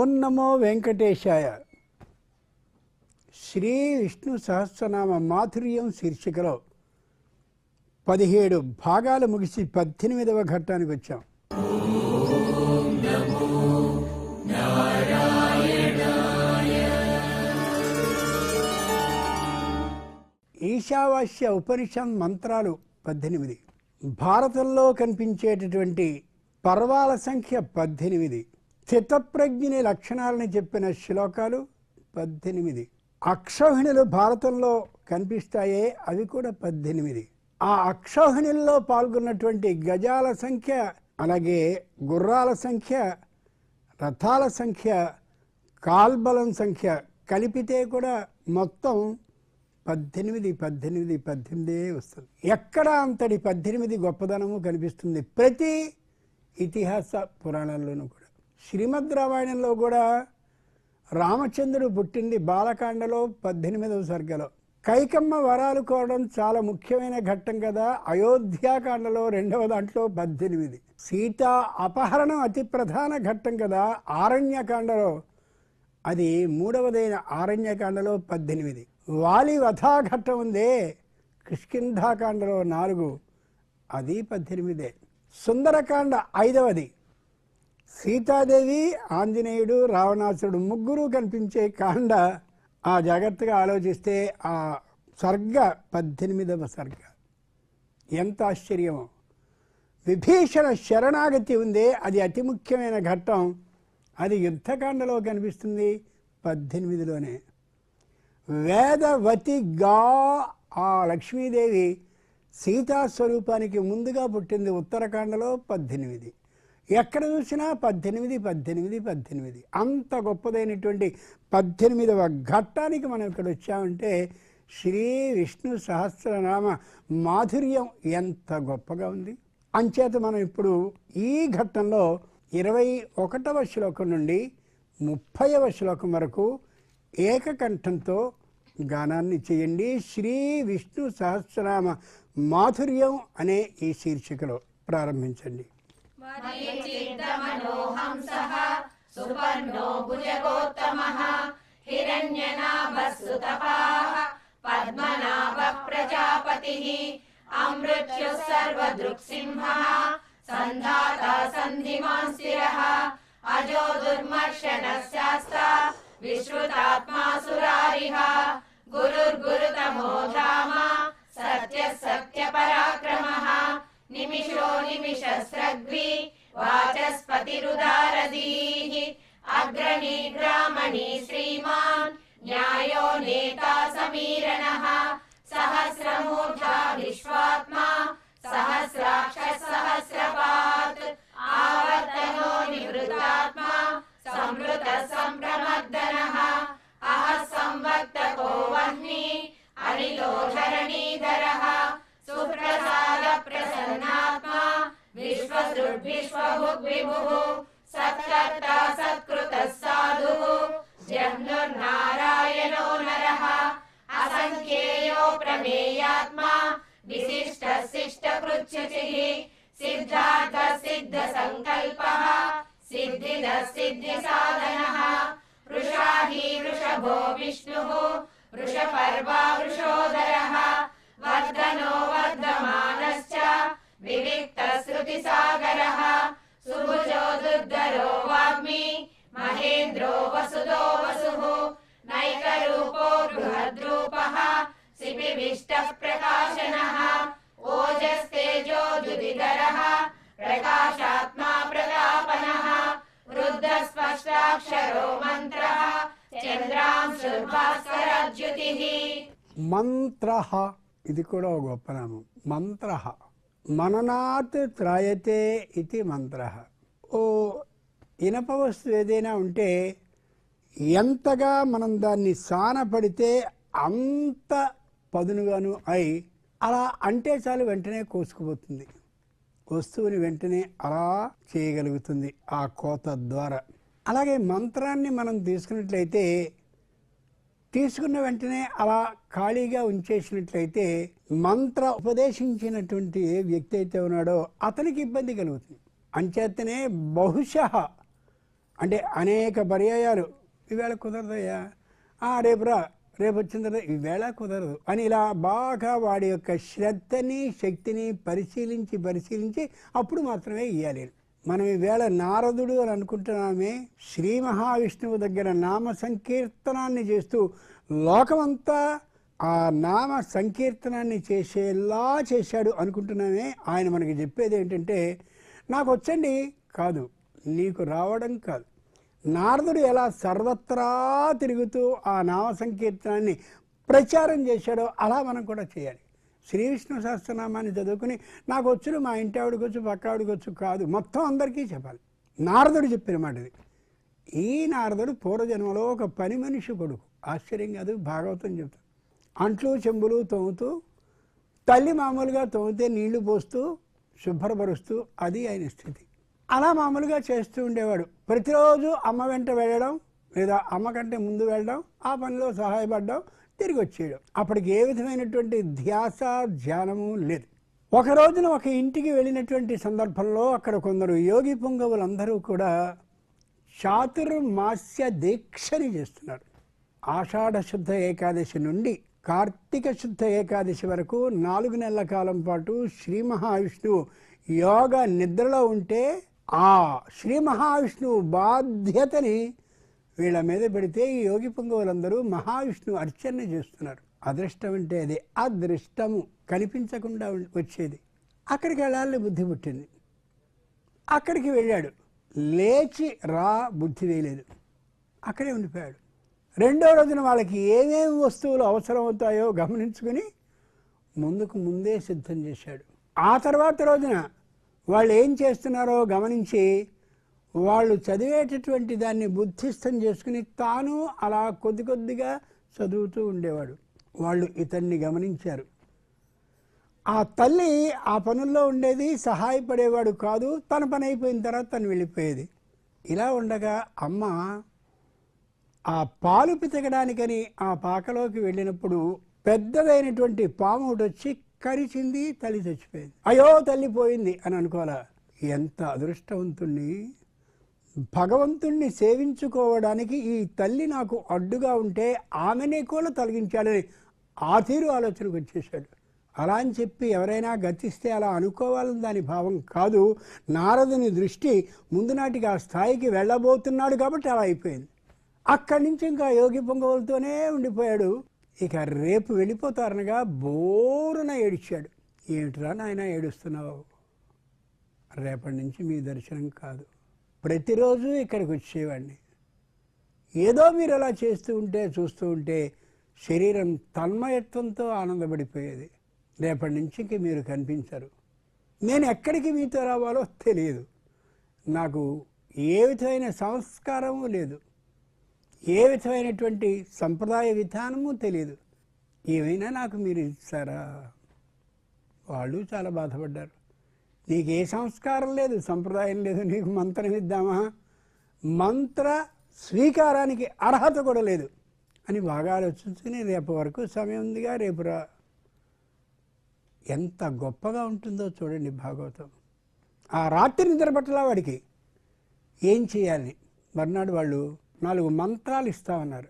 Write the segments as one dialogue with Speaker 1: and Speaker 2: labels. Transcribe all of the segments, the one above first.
Speaker 1: ఓన్నమో వెంకటేశాయ. శ్రీ విష్ణు సహస్రనామ మాధుర్యం శీర్షికలో పదిహేడు భాగాలు ముగిసి పద్దెనిమిదవ ఘట్టానికి వచ్చాం. ఈశావాస్య ఉపనిషత్ మంత్రాలు పద్దెనిమిది. భారతంలో కనిపించేటటువంటి పర్వాల సంఖ్య పద్దెనిమిది. స్థితప్రజ్ఞని లక్షణాలను చెప్పిన శ్లోకాలు పద్దెనిమిది. అక్షౌహిణులు భారతంలో కనిపిస్తాయే? అవి కూడా పద్దెనిమిది. ఆ అక్షౌహిణుల్లో పాల్గొన్నటువంటి గజాల సంఖ్య అలాగే గుర్రాల సంఖ్య రథాల సంఖ్య కాల్బలం సంఖ్య కలిపితే కూడా మొత్తం పద్దెనిమిది పద్దెనిమిది పద్దెనిమిదే వస్తుంది. ఎక్కడ అంతటి పద్దెనిమిది గొప్పదనము కనిపిస్తుంది? ప్రతి ఇతిహాస పురాణాల్లోనూ కూడా. శ్రీమద్ రామాయణంలో కూడా రామచంద్రుడు పుట్టింది బాలకాండలో పద్దెనిమిదవ సర్గలో కైకమ్మ వరాలు కోరడం చాలా ముఖ్యమైన ఘట్టం కదా. అయోధ్యాకాండలో రెండవ దాంట్లో పద్దెనిమిది. సీత అపహరణం అతి ప్రధాన ఘట్టం కదా. ఆరణ్యకాండలో అది మూడవదైన ఆరణ్యకాండలో పద్దెనిమిది. వాలి వధాఘట్టం ఉందే. కిష్కింధాకాండలో నాలుగు. అది పద్దెనిమిదే. సుందరకాండ ఐదవది. సీతాదేవి ఆంజనేయుడు రావణాసుడు ముగ్గురు కనిపించే కాండ ఆ జాగ్రత్తగా ఆలోచిస్తే ఆ సర్గ పద్దెనిమిదవ సర్గ ఎంత ఆశ్చర్యమో. విభీషణ శరణాగతి ఉందే అది అతి ముఖ్యమైన ఘట్టం. అది యుద్ధకాండలో కనిపిస్తుంది పద్దెనిమిదిలోనే. వేదవతిగా ఆ లక్ష్మీదేవి సీతా స్వరూపానికి ముందుగా పుట్టింది ఉత్తరాఖండలో పద్దెనిమిది. ఎక్కడ చూసినా పద్దెనిమిది పద్దెనిమిది పద్దెనిమిది. అంత గొప్పదైనటువంటి పద్దెనిమిదవ ఘట్టానికి మనం ఇక్కడ వచ్చామంటే శ్రీ విష్ణు సహస్రనామ మాధుర్యం ఎంత గొప్పగా ఉంది. అంచేత మనం ఇప్పుడు ఈ ఘట్టంలో ఇరవై ఒకటవ శ్లోకం నుండి ముప్పైవ శ్లోకం వరకు ఏకకంఠంతో గానాన్ని చేయండి. శ్రీ విష్ణు సహస్రనామ మాధుర్యం అనే ఈ శీర్షికలో ప్రారంభించండి.
Speaker 2: मनोहंसः सुपर्णो भुजगोत्तमः हिरण्यनाभुतभाः पद्मनाभप्रजापतिः अमृत्युः सर्वदृक्सिंहः सन्धाता सन्धिमान् स्थिरः अजो दुर्मर्शनस्यास्ता विश्रुतात्मा सुरारिः गुरुर्गुरुतमो धाम सत्यः सत्यपराक्रमः निमिषो निमिषस्रग्नि वाचस्पतिरुदारधीः अग्रणी ब्राह्मणी श्रीमान् न्यायो नेता समीरणः सहस्रमूर्धा विश्वात्मा सहस्राक्षसहस्रपात्। आवर्तनो निवृतात्मा संवृतसम्भ्रमदनः ఓజస్తేజో దుదిధరः ప్రకాశాత్మా ప్రతాపనः వృద్ధస్పష్టాక్షరో మంత్రः చంద్రాంశుర్భాస్కరద్యుతిः
Speaker 1: మంత్ర ఇది కూడా ఒక గొప్ప నామం. మంత్ర. మననాత్ త్రాయతే ఇది మంత్ర. ఓ ఇనప వస్తువు ఏదైనా ఉంటే ఎంతగా మనం దాన్ని సానపడితే అంత పదునుగాను అయి అలా అంటే చాలు వెంటనే కోసుకుపోతుంది. వస్తువుని వెంటనే అలా చేయగలుగుతుంది ఆ కోత ద్వారా. అలాగే మంత్రాన్ని మనం తీసుకున్నట్లయితే తీసుకున్న వెంటనే అలా ఖాళీగా ఉంచేసినట్లయితే మంత్ర ఉపదేశించినటువంటి ఏ వ్యక్తి అయితే ఉన్నాడో అతనికి ఇబ్బంది కలుగుతుంది. అంచేతనే బహుశ అంటే అనేక పర్యాయాలు. ఈవేళ కుదరదయ్యా ఆ, రేపు రా రేపు వచ్చిన తర్వాత ఈవేళ కుదరదు. అని ఇలా బాగా వాడి యొక్క శ్రద్ధని శక్తిని పరిశీలించి పరిశీలించి అప్పుడు మాత్రమే ఇవ్వాలి మనం ఈవేళ నారదుడు అని అనుకుంటున్నామే శ్రీ మహావిష్ణువు దగ్గర నామ సంకీర్తనాన్ని చేస్తూ లోకమంతా ఆ నామ సంకీర్తనాన్ని చేసేలా చేశాడు అనుకుంటున్నామే. ఆయన మనకి చెప్పేది ఏంటంటే నాకు వచ్చండి కాదు నీకు రావడం కాదు. నారదుడు ఎలా సర్వత్రా తిరుగుతూ ఆ నామ సంకీర్తనాన్ని ప్రచారం చేశాడో అలా మనం కూడా చేయాలి. శ్రీవిష్ణు సహస్రనామాన్ని చదువుకుని నాకు వచ్చును మా ఇంటి ఆవిడకి వచ్చు పక్క ఆవిడకి వచ్చు కాదు మొత్తం అందరికీ చెప్పాలి. నారదుడు చెప్పిన మాట ఇది. ఈ నారదుడు పూర్వజన్మలో ఒక పని మనిషి కొడుకు. ఆశ్చర్యం కాదు భాగవతం చెప్తాడు. అంట్లు చెంబులు తోముతూ తల్లి మామూలుగా తోమితే నీళ్ళు పోస్తూ శుభ్రపరుస్తూ అది ఆయన స్థితి. అలా మామూలుగా చేస్తూ ఉండేవాడు. ప్రతిరోజు అమ్మ వెంట వెళ్ళడం లేదా అమ్మ కంటే ముందు వెళ్ళడం ఆ పనిలో సహాయపడడం తిరిగి వచ్చేయడం. అప్పటికి ఏ విధమైనటువంటి ధ్యాస ధ్యానము లేదు. ఒక రోజున ఒక ఇంటికి వెళ్ళినటువంటి సందర్భంలో అక్కడ కొందరు యోగి పొంగవులందరూ కూడా చాతుర్మాస్య దీక్షని చేస్తున్నారు. ఆషాఢ శుద్ధ ఏకాదశి నుండి కార్తీక శుద్ధ ఏకాదశి వరకు నాలుగు నెలల కాలం పాటు శ్రీ మహావిష్ణువు యోగ నిద్రలో ఉంటే ఆ శ్రీ మహావిష్ణువు బాధ్యతని వీళ్ళ మీద పెడితే ఈ యోగి పొంగవులందరూ మహావిష్ణువు అర్చన చేస్తున్నారు. అదృష్టం అంటే అది. అదృష్టము కనిపించకుండా వచ్చేది. అక్కడికి వెళ్ళాలని బుద్ధి పుట్టింది. అక్కడికి వెళ్ళాడు. లేచి రా బుద్ధి వేయలేదు. అక్కడే ఉండిపోయాడు. రెండో రోజున వాళ్ళకి ఏమేమి వస్తువులు అవసరం అవుతాయో గమనించుకుని ముందుకు ముందే సిద్ధం చేశాడు. ఆ తర్వాత రోజున వాళ్ళు ఏం చేస్తున్నారో గమనించి వాళ్ళు చదివేటటువంటి దాన్ని బుద్ధిస్థం చేసుకుని తాను అలా కొద్ది కొద్దిగా చదువుతూ ఉండేవాడు. వాళ్ళు ఇతన్ని గమనించారు. ఆ తల్లి ఆ పనుల్లో ఉండేది సహాయపడేవాడు కాదు. తన పని అయిపోయిన తర్వాత తను వెళ్ళిపోయేది. ఇలా ఉండగా అమ్మ ఆ పాలు పితకడానికని ఆ పాకలోకి వెళ్ళినప్పుడు పెద్దదైనటువంటి పాము ఒకటి వచ్చి కరిచింది తల్లి చచ్చిపోయింది. అయ్యో తల్లి పోయింది అని అనుకోవాలా? ఎంత అదృష్టవంతుణ్ణి. భగవంతుణ్ణి సేవించుకోవడానికి ఈ తల్లి నాకు అడ్డుగా ఉంటే ఆమెనే కూడా తొలగించాలని ఆ తీరు ఆలోచనకు వచ్చేసాడు అలా అని చెప్పి ఎవరైనా గతిస్తే అలా అనుకోవాలని దాని భావం కాదు. నారదుని దృష్టి ముందు నాటికి ఆ స్థాయికి వెళ్ళబోతున్నాడు కాబట్టి అలా అయిపోయింది. అక్కడి నుంచి ఇంకా యోగి పొంగవులతోనే ఉండిపోయాడు. ఇక రేపు వెళ్ళిపోతారనగా బోరున ఏడిచాడు. ఏమిట్రా నాయన ఏడుస్తున్నావు? రేపటి నుంచి మీ దర్శనం కాదు. ప్రతిరోజు ఇక్కడికి వచ్చేవాడిని. ఏదో మీరు అలా చేస్తూ ఉంటే చూస్తూ ఉంటే శరీరం తన్మయత్వంతో ఆనందపడిపోయేది. రేపటి నుంచి ఇంక మీరు కనిపించరు. నేను ఎక్కడికి మీతో రావాలో తెలియదు. నాకు ఏ విధమైన సంస్కారము లేదు. ఏ విధమైనటువంటి సంప్రదాయ విధానము తెలియదు ఏమైనా నాకు మీరు ఇస్తారా? వాళ్ళు చాలా బాధపడ్డారు. నీకు ఏ సంస్కారం లేదు సంప్రదాయం లేదు నీకు మంత్రం ఇద్దామా? మంత్ర స్వీకారానికి అర్హత కూడా లేదు అని బాగా ఆలోచించుకుని రేపు వరకు సమయం ఉందిగా రేపు రా. ఎంత గొప్పగా ఉంటుందో చూడండి భాగవతం. ఆ రాత్రి నిద్ర పట్టలా వాడికి. ఏం చేయాలి? మర్నాడు వాళ్ళు నాలుగు మంత్రాలు ఇస్తామన్నారు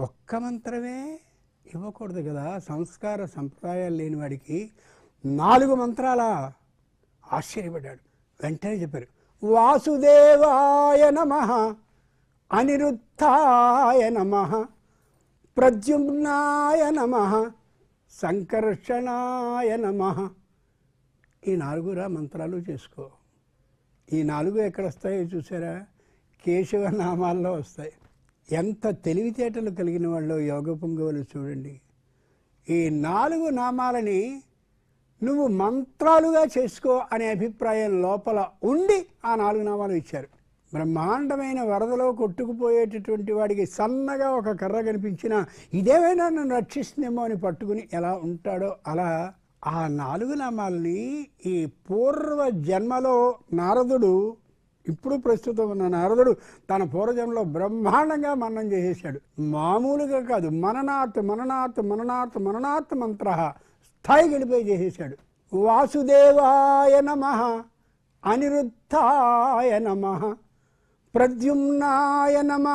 Speaker 1: ఒక్క మంత్రమే ఇవ్వకూడదు కదా. సంస్కార సంప్రదాయాలు లేని వాడికి నాలుగు మంత్రాల ఆశ్చర్యపడ్డాడు. వెంటనే చెప్పారు వాసుదేవాయ నమ అనిరుద్ధాయ నమ ప్రద్యుమ్నాయ నమ సంకర్షణాయ నమ. ఈ నాలుగురా మంత్రాలు చేసుకో. ఈ నాలుగు ఎక్కడ వస్తాయో చూసారా? కేశవ నామాల్లో వస్తాయి. ఎంత తెలివితేటలు కలిగిన వాళ్ళు యోగ పొంగవులు చూడండి. ఈ నాలుగు నామాలని నువ్వు మంత్రాలుగా చేసుకో అనే అభిప్రాయం లోపల ఉండి ఆ నాలుగు నామాలు ఇచ్చారు. బ్రహ్మాండమైన వరదలో కొట్టుకుపోయేటటువంటి వాడికి సన్నగా ఒక కర్ర కనిపించినా ఇదేమైనా నన్ను రక్షిస్తుందేమో అని పట్టుకుని ఎలా ఉంటాడో అలా ఆ నాలుగు నామాలని ఈ పూర్వ జన్మలో నారదుడు ఇప్పుడు ప్రస్తుతం ఉన్న నారదుడు తన పూర్వజంలో బ్రహ్మాండంగా మరణం చేసేసాడు మామూలుగా కాదు. మననాత్ మననాత్ మననాత్ మననాత్ మంత్ర స్థాయి గడిపోయి చేసేసాడు వాసుదేవాయ నమ అనిరుద్ధాయ నమ ప్రద్యుమ్నాయ నమ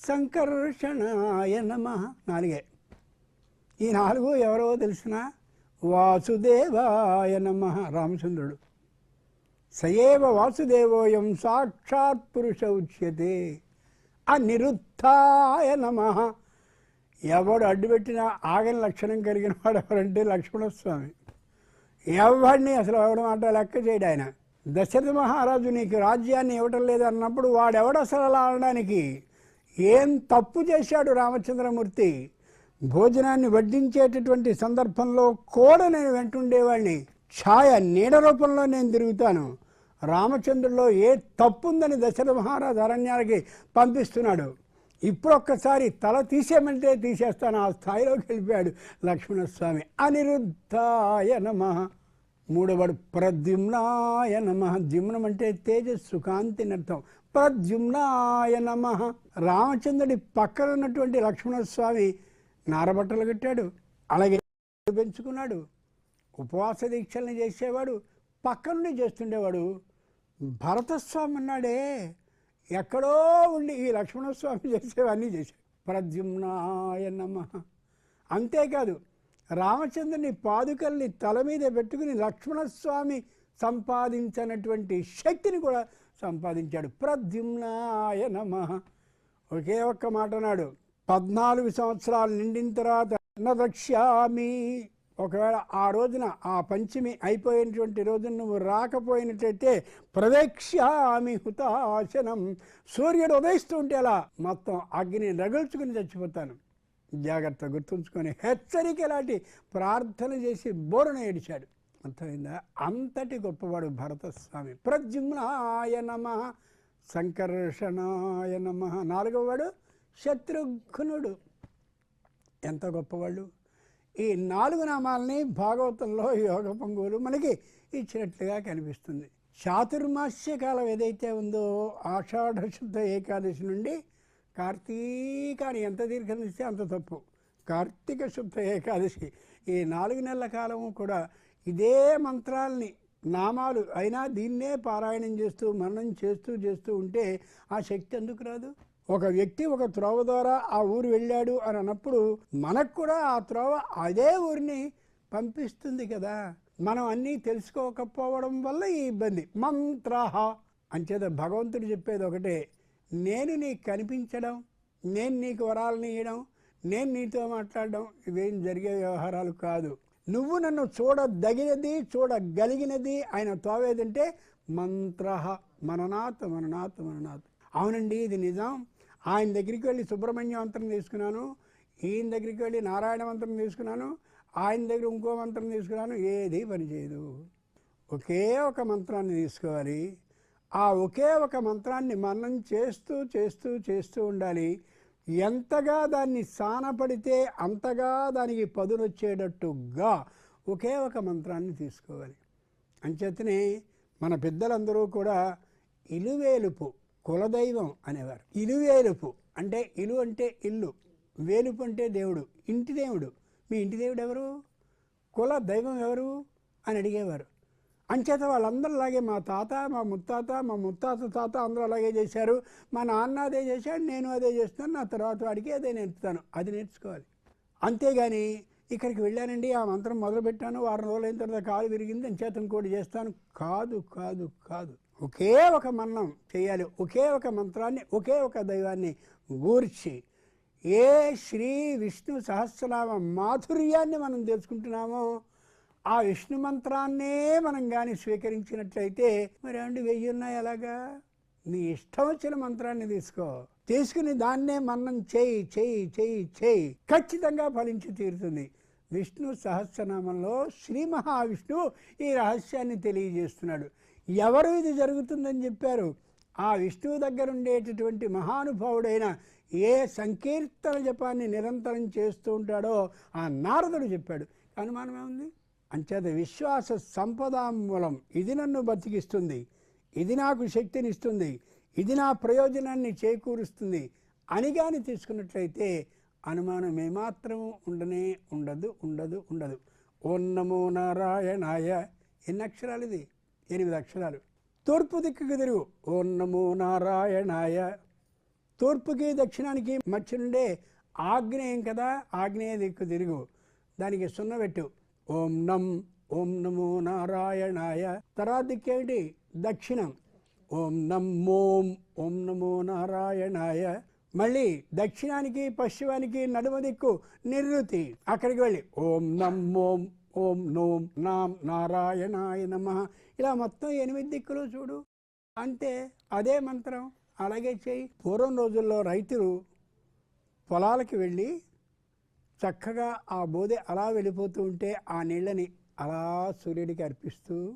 Speaker 1: సంకర్షణాయ నమ నాలుగే. ఈ నాలుగు ఎవరో తెలిసిన వాసుదేవాయ నమ రామచంద్రుడు. సయేవ వాసుదేవోయం సాక్షాత్ పురుష ఉచ్యతే అనిరుద్ధాయ నమ. ఎవడు అడ్డుపెట్టిన ఆగని లక్షణం కలిగిన వాడు ఎవరంటే లక్ష్మణస్వామి. ఎవడిని అసలు ఎవడం మాట లెక్క చేయడు ఆయన. దశరథ మహారాజు నీకు రాజ్యాన్ని ఇవ్వటం లేదన్నప్పుడు వాడెవడు అసలు అలా అనడానికి? ఏం తప్పు చేశాడు రామచంద్రమూర్తి? భోజనాన్ని వడ్డించేటటువంటి సందర్భంలో కూడా నేను వెంటుండేవాడిని. ఛాయ నీడ రూపంలో నేను తిరుగుతాను. రామచంద్రుల్లో ఏ తప్పు ఉందని దశరథ మహారాజు అరణ్యాలకి పంపిస్తున్నాడు. ఇప్పుడు ఒక్కసారి తల తీసేయమంటే తీసేస్తాను. ఆ స్థాయిలోకి వెళ్ళిపోయాడు లక్ష్మణస్వామి. అనిరుద్ధాయ నమ. మూడవడు ప్రద్యుమ్నాయ నమ. ద్యుమ్నం అంటే తేజస్సు కాంతిని అర్థం. ప్రద్యుమ్నాయ నమ. రామచంద్రుడి పక్కన ఉన్నటువంటి లక్ష్మణస్వామి నారబట్టలు కట్టాడు. అలాగే పెంచుకున్నాడు. ఉపవాస దీక్షల్ని చేసేవాడు పక్కనుండి చేస్తుండేవాడు భరతస్వామి ఉన్నాడే ఎక్కడో ఉండి ఈ లక్ష్మణస్వామి చేసేవన్నీ చేశాడు. ప్రద్యుమ్నాయ నమ. అంతేకాదు రామచంద్రుని పాదుకల్ని తల మీద పెట్టుకుని లక్ష్మణస్వామి సంపాదించినటువంటి శక్తిని కూడా సంపాదించాడు. ప్రద్యుమ్నాయ నమ. ఒకే ఒక్క మాట అన్నాడు పద్నాలుగు సంవత్సరాలు నిండిన తర్వాత నదక్ష్యామి ఒకవేళ ఆ రోజున ఆ పంచమి అయిపోయినటువంటి రోజున నువ్వు రాకపోయినట్లయితే ప్రవేక్ష్యామి హుతాశనం. సూర్యుడు ఉదయిస్తుంటే అలా మొత్తం అగ్ని రగుల్చుకుని చచ్చిపోతాను. జాగ్రత్త గుర్తుంచుకొని హెచ్చరిక లాంటి ప్రార్థన చేసి బోరున ఏడిచాడు. అర్థమైందా? అంతటి గొప్పవాడు భరతస్వామి. ప్రద్యుమ్నాయ నమ. సంకర్షణాయ నమ. నాలుగవవాడు శత్రుఘ్నుడు. ఎంత గొప్పవాళ్ళు? ఈ నాలుగు నామాలని భాగవతంలో యోగ పంగులు మనకి ఇచ్చినట్లుగా కనిపిస్తుంది. చాతుర్మాస్య కాలం ఏదైతే ఉందో ఆషాఢ శుద్ధ ఏకాదశి నుండి కార్తీకాన్ని ఎంత దీర్ఘదిస్తే అంత తప్పు. కార్తీక శుద్ధ ఏకాదశి ఈ నాలుగు నెలల కాలము కూడా ఇదే మంత్రాల్ని నామాలు అయినా దీన్నే పారాయణం చేస్తూ మననం చేస్తూ చేస్తూ ఉంటే ఆ శక్తి ఎందుకు రాదు? ఒక వ్యక్తి ఒక త్రోవ ద్వారా ఆ ఊరు వెళ్ళాడు అని అన్నప్పుడు మనకు కూడా ఆ త్రోవ అదే ఊరిని పంపిస్తుంది కదా. మనం అన్నీ తెలుసుకోకపోవడం వల్ల ఈ ఇబ్బంది. మంత్రహ అంచేత భగవంతుడు చెప్పేది ఒకటే నేను నీకు కనిపించడం నేను నీకు వరాలను ఇవ్వడం నేను నీతో మాట్లాడడం ఇవేం జరిగే వ్యవహారాలు కాదు. నువ్వు నన్ను చూడదగినది చూడగలిగినది ఆయన తోవేదంటే మంత్ర మననాథ మననాథ మననాథ్. అవునండి ఇది నిజం. ఆయన దగ్గరికి వెళ్ళి సుబ్రహ్మణ్య మంత్రం తీసుకున్నాను ఈయన దగ్గరికి వెళ్ళి నారాయణ మంత్రం తీసుకున్నాను ఆయన దగ్గర ఇంకో మంత్రం తీసుకున్నాను ఏది పనిచేయదు ఒకే ఒక మంత్రాన్ని తీసుకోవాలి. ఆ ఒకే ఒక మంత్రాన్ని మనం చేస్తూ చేస్తూ చేస్తూ ఉండాలి. ఎంతగా దాన్ని సానపడితే అంతగా దానికి పదునొచ్చేటట్టుగా ఒకే ఒక మంత్రాన్ని తీసుకోవాలి. అంచేతనే మన పెద్దలందరూ కూడా ఇలువేలుపు కులదైవం అనేవారు. ఇలువేలుపు అంటే ఇలు అంటే ఇల్లు వేలుపు అంటే దేవుడు ఇంటి దేవుడు. మీ ఇంటి దేవుడు ఎవరు? కుల దైవం ఎవరు? అని అడిగేవారు. అంచేత వాళ్ళందరిలాగే మా తాత మా ముత్తాత మా ముత్తాత తాత అందరూ అలాగే చేశారు. మా నాన్న అదే చేశాడు నేను అదే చేస్తున్నాను నా తర్వాత వాడికి అదే నేర్పుతాను. అది నేర్చుకోవాలి. అంతేగాని ఇక్కడికి వెళ్ళానండి ఆ మంత్రం మొదలుపెట్టాను వారం రోజులు అయిన తర్వాత కాలు విరిగింది అని చేతం కూడా చేస్తాను. కాదు కాదు కాదు. ఒకే ఒక మన్నం చేయాలి. ఒకే ఒక మంత్రాన్ని ఒకే ఒక దైవాన్ని గూర్చి ఏ శ్రీ విష్ణు సహస్రనామ మాధుర్యాన్ని మనం తెలుసుకుంటున్నామో ఆ విష్ణు మంత్రాన్నే మనం కానీ స్వీకరించినట్లయితే మరి అండి వెయ్యి ఉన్నాయి ఎలాగా నీ ఇష్టం వచ్చిన మంత్రాన్ని తీసుకో. తీసుకుని దాన్నే మన్నం చేయి చేయి చేయి చేయి. ఖచ్చితంగా ఫలించి తీరుతుంది. విష్ణు సహస్రనామంలో శ్రీ మహావిష్ణువు ఈ రహస్యాన్ని తెలియజేస్తున్నాడు. ఎవరు ఇది జరుగుతుందని చెప్పారు? ఆ విష్ణువు దగ్గర ఉండేటటువంటి మహానుభావుడైన ఏ సంకీర్తన జపాన్ని నిరంతరం చేస్తూ ఉంటాడో ఆ నారదుడు చెప్పాడు. అనుమానం ఏముంది? అంచేత విశ్వాస సంపదామూలం ఇది నన్ను బతికిస్తుంది. ఇది నాకు శక్తినిస్తుంది. ఇది నా ప్రయోజనాన్ని చేకూరుస్తుంది అని కానీ తీసుకున్నట్లయితే అనుమానం ఏమాత్రం ఉండనే ఉండదు ఉండదు ఉండదు. ఓం నమో నారాయణాయ. ఎన్ని అక్షరాలు ఇది? ఎనిమిది అక్షరాలు. తూర్పు దిక్కుకు తిరుగు. ఓం నమో నారాయణాయ. తూర్పుకి దక్షిణానికి మధ్య నుండే ఆగ్నేయం కదా ఆగ్నేయ దిక్కు తిరుగు. దానికి సున్న పెట్టు. ఓం నం ఓం నమో నారాయణాయ. తర్వాత దిక్కేమిటి దక్షిణం. ఓం నం ఓం ఓం నమో నారాయణాయ. మళ్ళీ దక్షిణానికి పశ్చిమానికి నడుమ దిక్కు నిర్వృతి అక్కడికి వెళ్ళి. ఓం నం ఓం ఓం నోం నాం నారాయణాయ నమ. ఇలా మొత్తం ఎనిమిది దిక్కులు చూడు. అంటే అదే మంత్రం. అలాగే చేయి పూర్వం రోజుల్లో రైతులు పొలాలకి వెళ్ళి చక్కగా ఆ బోధె అలా వెళ్ళిపోతూ ఉంటే ఆ నీళ్ళని అలా సూర్యుడికి అర్పిస్తూ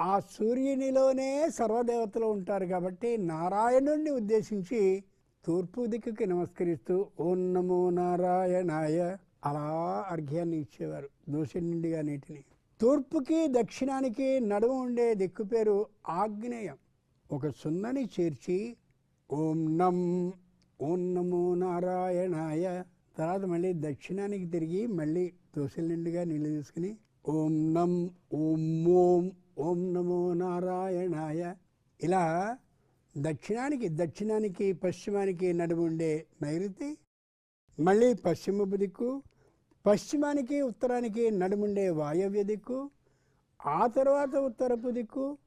Speaker 1: ఆ సూర్యునిలోనే సర్వదేవతలు ఉంటారు కాబట్టి నారాయణుణ్ణి ఉద్దేశించి తూర్పు దిక్కుకి నమస్కరిస్తూ ఓం నమో నారాయణాయ. అలా అర్ఘ్యాన్ని ఇచ్చేవారు. దోశ నిండిగా నీటిని. తూర్పుకి దక్షిణానికి నడుము ఉండే దిక్కు పేరు ఆగ్నేయం. ఒక సున్నని చేర్చి ఓం నం ఓం నమో నారాయణాయ. తర్వాత మళ్ళీ దక్షిణానికి తిరిగి మళ్ళీ దోశల నిండుగా నీళ్ళు తీసుకుని ఓం నం ఓం ఓం ఓం నమో నారాయణాయ. ఇలా దక్షిణానికి దక్షిణానికి పశ్చిమానికి నడుముండే నైరుతి మళ్ళీ పశ్చిమపు దిక్కు పశ్చిమానికి ఉత్తరానికి నడుముండే వాయవ్య దిక్కు ఆ తర్వాత ఉత్తరపు దిక్కు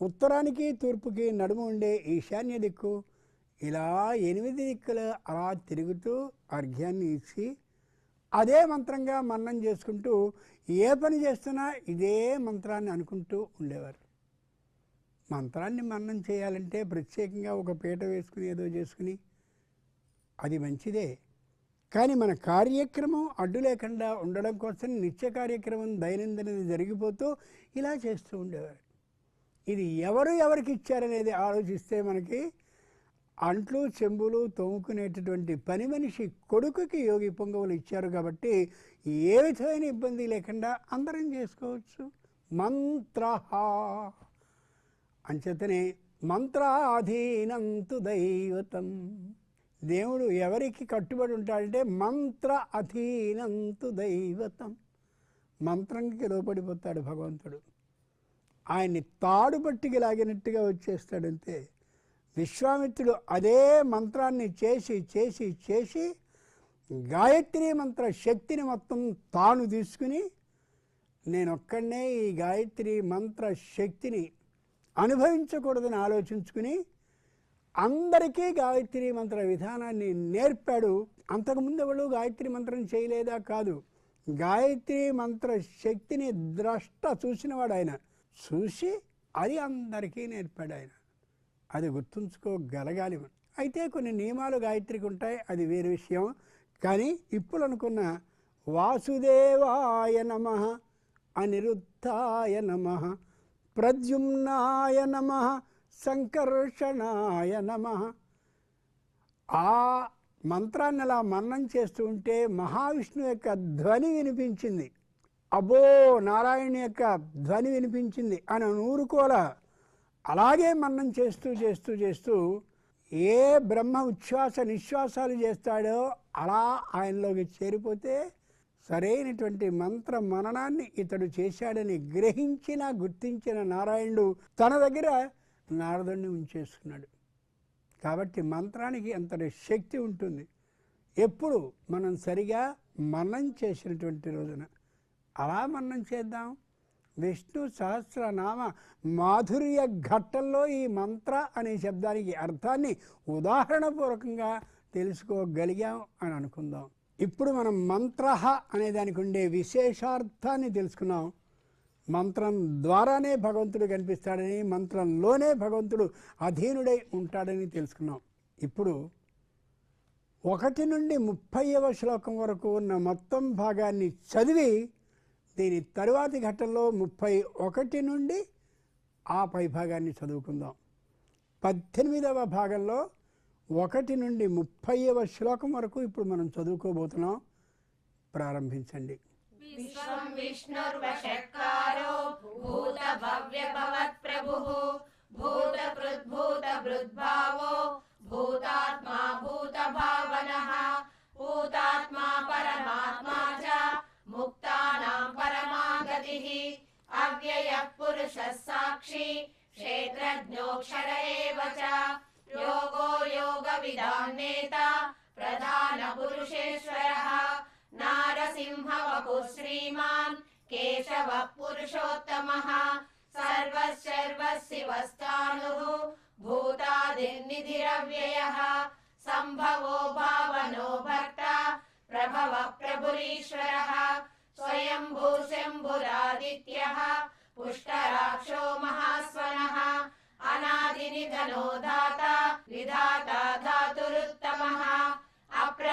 Speaker 1: ఉత్తరానికి తూర్పుకి నడుము ఉండే ఈశాన్య దిక్కు ఇలా ఎనిమిది దిక్కులు అలా తిరుగుతూ అర్ఘ్యాన్ని ఇచ్చి అదే మంత్రంగా మన్నం చేసుకుంటూ ఏ పని చేస్తున్నా ఇదే మంత్రాన్ని అనుకుంటూ ఉండేవారు. మంత్రాన్ని మన్నం చేయాలంటే ప్రత్యేకంగా ఒక పీట వేసుకుని ఏదో చేసుకుని అది మంచిదే. కానీ మన కార్యక్రమం అడ్డు లేకుండా ఉండడం కోసం నిత్య కార్యక్రమం దైనందినది జరిగిపోతూ ఇలా చేస్తూ ఉండేవారు. ఇది ఎవరు ఎవరికి ఇచ్చారనేది ఆలోచిస్తే మనకి అంట్లు చెంబులు తోముకునేటటువంటి పని మనిషి కొడుకుకి యోగి పొంగవులు ఇచ్చారు కాబట్టి ఏ విధమైన ఇబ్బంది లేకుండా అందరం చేసుకోవచ్చు. మంత్ర అంచేతనే మంత్రాధీనంతు దైవతం. దేవుడు ఎవరికి కట్టుబడి ఉంటాడంటే మంత్ర అధీనంతు దైవతం. మంత్రంకి లోపడిపోతాడు భగవంతుడు. ఆయన్ని తాడు పట్టికి లాగినట్టుగా వచ్చేస్తాడంతే. విశ్వామిత్రుడు అదే మంత్రాన్ని చేసి చేసి చేసి గాయత్రి మంత్ర శక్తిని మొత్తం తాను తీసుకుని నేను ఒక్కడనే ఈ గాయత్రి మంత్ర శక్తిని అనుభవించకూడదని ఆలోచించుకుని అందరికీ గాయత్రి మంత్ర విధానాన్ని నేర్పాడు. అంతకుముందు ఎవరు గాయత్రి మంత్రం చేయలేదా కాదు. గాయత్రి మంత్ర శక్తిని ద్రష్ట చూసినవాడు ఆయన. చూసి అది అందరికీ నేర్పాడు ఆయన. అది గుర్తుంచుకోగలగాలి మనం. అయితే కొన్ని నియమాలు గాయత్రికి ఉంటాయి. అది వేరే విషయం. కానీ ఇప్పుడు అనుకున్న వాసుదేవాయ నమ అనిరుద్ధాయ నమ ప్రద్యుమ్నాయ నమ సంకర్షణాయ నమ. ఆ మంత్రాన్ని అలా మన్నం చేస్తూ ఉంటే మహావిష్ణువు యొక్క ధ్వని వినిపించింది. అబ్బో నారాయణ యొక్క ధ్వని వినిపించింది అని నూరుకోల. అలాగే మన్నం చేస్తూ చేస్తూ చేస్తూ ఏ బ్రహ్మ ఉచ్ఛ్వాస నిశ్వాసాలు చేస్తాడో అలా ఆయనలోకి చేరిపోతే సరైనటువంటి మంత్ర మననాన్ని ఇతడు చేశాడని గ్రహించిన గుర్తించిన నారాయణుడు తన దగ్గర నారదుడిని ఉంచేసుకున్నాడు కాబట్టి మంత్రానికి అంతటి శక్తి ఉంటుంది. ఎప్పుడు మనం సరిగా మరణం చేసినటువంటి రోజున అలా మరణం చేద్దాం. విష్ణు సహస్రనామ మాధుర్య ఘట్టంలో ఈ మంత్ర అనే శబ్దానికి అర్థాన్ని ఉదాహరణపూర్వకంగా తెలుసుకోగలిగాం అని అనుకుందాం. ఇప్పుడు మనం మంత్ర అనే దానికి ఉండే విశేషార్థాన్ని తెలుసుకున్నాం. మంత్రం ద్వారానే భగవంతుడు కనిపిస్తాడని మంత్రంలోనే భగవంతుడు అధీనుడై ఉంటాడని తెలుసుకున్నాం. ఇప్పుడు ఒకటి నుండి ముప్పైవ శ్లోకం వరకు ఉన్న మొత్తం భాగాన్ని చదివి దీని తరువాతి ఘట్టంలో ముప్పై ఒకటి నుండి ఆ పై భాగాన్ని చదువుకుందాం. పద్దెనిమిదవ భాగంలో ఒకటి నుండి ముప్పైవ శ్లోకం వరకు ఇప్పుడు మనం చదువుకోబోతున్నాం. ప్రారంభించండి.
Speaker 2: విశ్వం Navajo.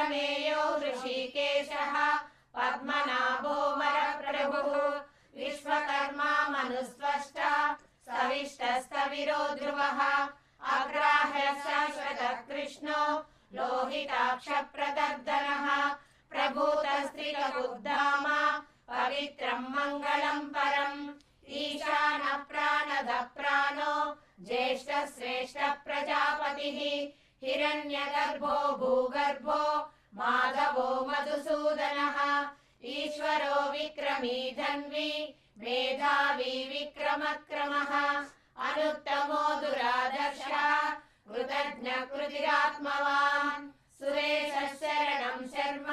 Speaker 2: अप्रमेयो ऋषिकेशः। पद्मनाभो मरप्रभुः विश्वकर्मा मनुस्त्वष्टा सविष्टस्तविरो ध्रुवः। अग्राह्य शाश्वत कृष्णो लोहिताक्षप्रदर्दनः। प्रभूतस्त्रिकबुद्धाम। पवित्रम् मङ्गलम् परम्। ईशान प्राणद प्राणो ज्येष्ठ श्रेष्ठ प्रजापतिः हिरण्यगर्भो भूगर्भो माधवो मधुसूदनः। ईश्वरो विक्रमी धन्वी मेधावी विक्रमक्रमः। अनुत्तमो दुरादर्शः कृतज्ञ कृतिरात्मवान्। सुरेशः शरणं शर्म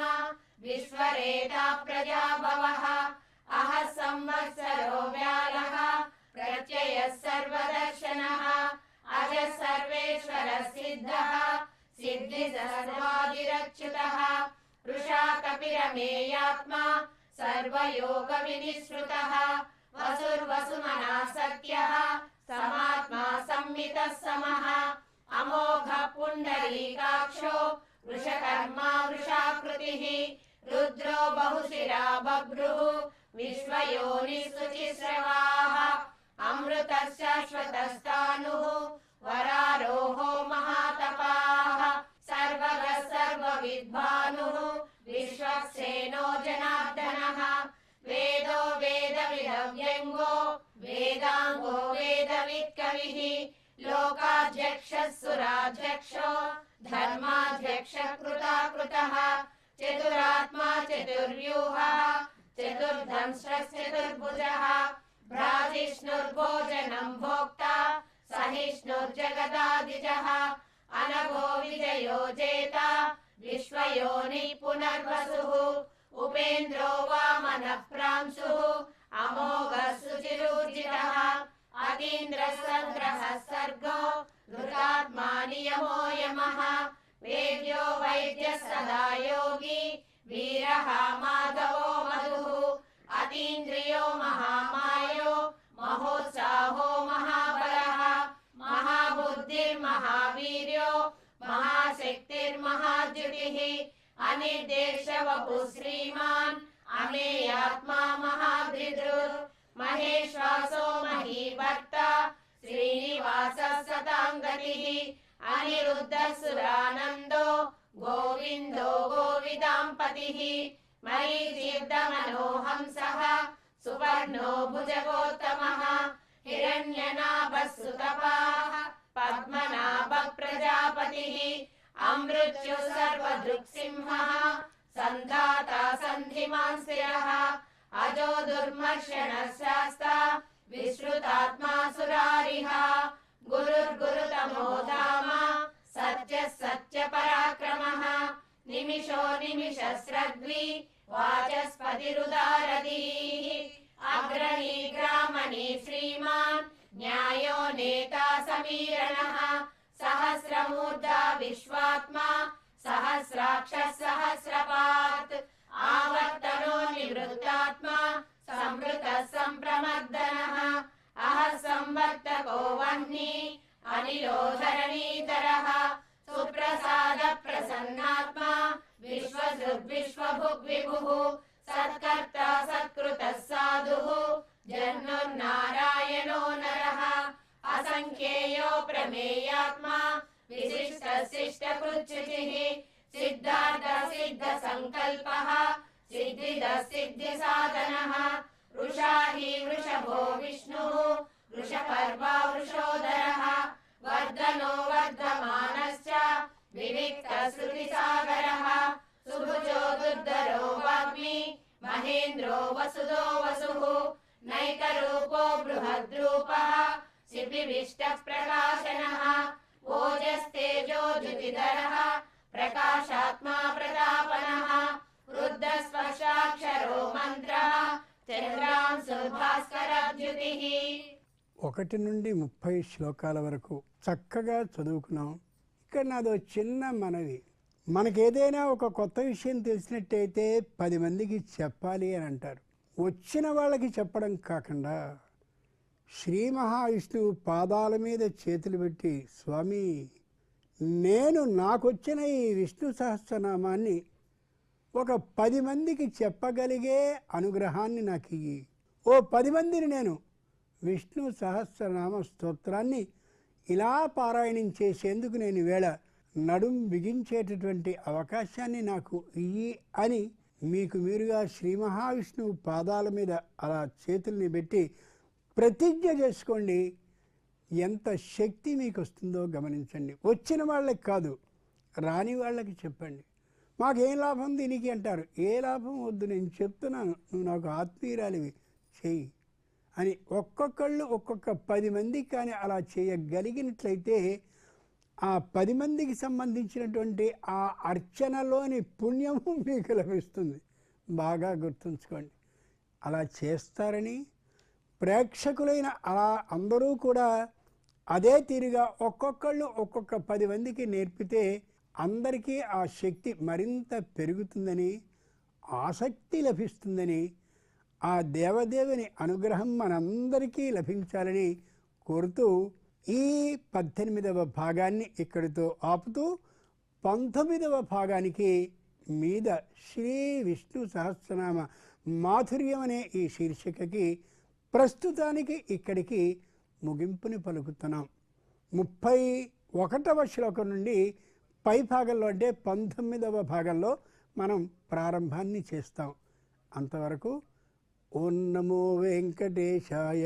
Speaker 2: विश्वरेता प्रजाभवः। अह संवत्सरो व्यालः प्रत्ययः सर्वदर्शनः। अजः सर्वेश्वरः सिद्धः सिद्धि सर्वादिरच्युतः वृषा कपिरमेयात्मा सर्वयोगविनिःसृतः। वसुर्वसुमना सत्यः समात्मा संमितः समः। अमोघ पुण्डरीकाक्षो वृषकर्मा वृषाकृतिः। रुद्रो बहुशिरा बभ्रुः, विश्वयोनिसुचिस्रवाः। अमृतः शाश्वतस्तानुः वरारोहो महातपाः। सर्वविद्भानुः विश्वक्सेनो जनार्दनः। वेदो वेदविदव्यङ्गो वेदाङ्गो वेदवित्कविः अनिर्देशवपु श्रीमान्। अमेयात्मा महाभृदृ महेश्वासो महीभर्ता श्रीनिवासः सतां गतिः। अनिरुद्धः सुरानन्दो। गोविन्दो गोविदाम्पतिः मरीचीर्दमनोहंसः सुवर्णो भुजगोत्तमः। हिरण्यनाभः सुतपाः। पद्मनाभः सर्वदृक्सिंहः। सन्धाता सन्धिमान् अजो दुर्मर्षणः शास्ता विश्रुतात्मा सुरारिः। गुरुर्गुरुतमो धाम सत्यः सत्यपराक्रमः। निमिषो निमिषस्रग्वी वाचस्पतिरुदारधीः। अग्रणी ग्रामणी श्रीमान् न्यायो नेता समीरणः। सहस्रमूर्धा विश्वात्मा सहस्राक्षः सहस्रपात् आवर्तनो निवृत्तात्मा संवृतः सम्प्रमर्दनः अह संवर्तको वह्नि अनिलो धरणीधरः सुप्रसाद प्रसन्नात्मा सत्कर्ता सत्कृतः साधुः। जन्मनारायणो नरः। असङ्ख्येयो प्रमेयात्मा विशिष्टशिष्टकृच्युचिः सिद्धार्थ सिद्धसङ्कल्पः सिद्धिदः सिद्धिसाधनः वृषा हि वृषभो विष्णुः वृषपर्वा वृषोदरः। वर्धनो वर्धमानश्च
Speaker 1: ఒకటి నుండి ముప్పై శ్లోకాల వరకు చక్కగా చదువుకున్నాం. ఇక్కడ నాదో చిన్న మనవి. మనకేదైనా ఒక కొత్త విషయం తెలిసినట్టయితే పది మందికి చెప్పాలి అని అంటారు. వచ్చిన వాళ్ళకి చెప్పడం కాకుండా శ్రీ మహావిష్ణువు పాదాల మీద చేతులు పెట్టి స్వామి నేను నాకొచ్చిన ఈ విష్ణు సహస్రనామాన్ని ఒక పది మందికి చెప్పగలిగే అనుగ్రహాన్ని నాకు ఇయ్యి. ఓ పది మందిని నేను విష్ణు సహస్రనామ స్తోత్రాన్ని ఇలా పారాయణం చేసేందుకు నేను వేళ నడుం బిగించేటటువంటి అవకాశాన్ని నాకు ఇయ్యి అని మీకు మీరుగా శ్రీ మహావిష్ణువు పాదాల మీద అలా చేతుల్ని పెట్టి ప్రతిజ్ఞ చేసుకోండి. ఎంత శక్తి మీకు వస్తుందో గమనించండి. వచ్చిన వాళ్ళకి కాదు రాని వాళ్ళకి చెప్పండి. మాకేం లాభం దీనికి అంటారు? ఏ లాభం వద్దు నేను చెప్తున్నాను. నువ్వు నాకు ఆత్మీయురాలివి. చెయ్యి. అని ఒక్కొక్కళ్ళు ఒక్కొక్క పది మంది కానీ అలా చేయగలిగినట్లయితే ఆ పది మందికి సంబంధించినటువంటి ఆ అర్చనలోని పుణ్యము మీకు లభిస్తుంది. బాగా గుర్తుంచుకోండి. అలా చేస్తారని ప్రేక్షకులైన అలా అందరూ కూడా అదే తీరుగా ఒక్కొక్కళ్ళు ఒక్కొక్క పది మందికి నేర్పితే అందరికీ ఆ శక్తి మరింత పెరుగుతుందని ఆసక్తి లభిస్తుందని ఆ దేవదేవుని అనుగ్రహం మనందరికీ లభించాలని కోరుతూ ఈ పద్దెనిమిదవ భాగాన్ని ఇక్కడితో ఆపుతూ పంతొమ్మిదవ భాగానికి మీద శ్రీ విష్ణు సహస్రనామ మాధుర్యం అనే ఈ శీర్షికకి ప్రస్తుతానికి ఇక్కడికి ముగింపుని పలుకుతున్నాం. ముప్పై ఒకటవ శ్లోకం నుండి పై భాగంలో అంటే పంతొమ్మిదవ భాగంలో మనం ప్రారంభాన్ని చేస్తాం. అంతవరకు ఓం నమో వెంకటేశాయ